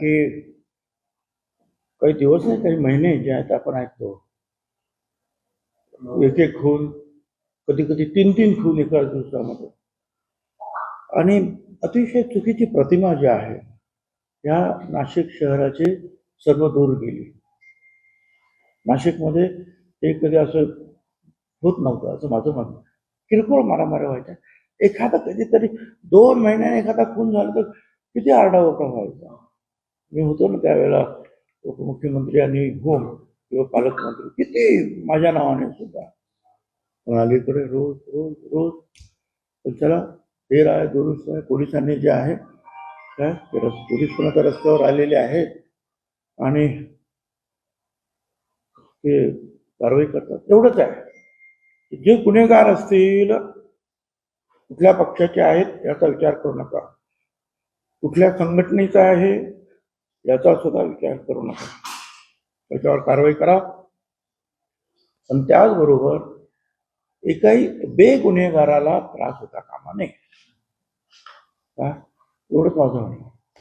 की काही दिवस नाही काही महिने जे आहेत आपण ऐकतो एक एक खून कधी कधी तीन तीन खून एका दिवसामध्ये आणि अतिशय चुकीची प्रतिमा जी आहे या नाशिक शहराची सर्व दूर गेली नाशिकमध्ये ते कधी असं होत नव्हतं असं माझं म्हणणं किरकोळ मारामाऱ्या व्हायच्या एखादा कधीतरी दोन महिन्याने एखादा खून झाला तर किती आरडाओरडा व्हायचा मी होतो ना त्यावेळेला उपमुख्यमंत्री आणि होम किंवा पालकमंत्री किती माझ्या नावाने सुद्धा. पण अलीकडे रोज रोज रोज पण चला हे आहे दुरुस्त आहे पोलिसांनी जे आहे काय? पोलीस पण आता रस्त्यावर आलेले आहेत. आणि ते कारवाई करतात. एवढंच आहे. जे गुन्हेगार असतील कुठल्या पक्षाचे आहेत याचा विचार करू नका. कुठल्या संघटनेचा आहे याचा सुद्धा विचार करू नका. त्याच्यावर कारवाई करा. पण त्याचबरोबर एकाही बेगुन्हेगाराला त्रास होता कामा नये. का एवढंच माझं म्हणणं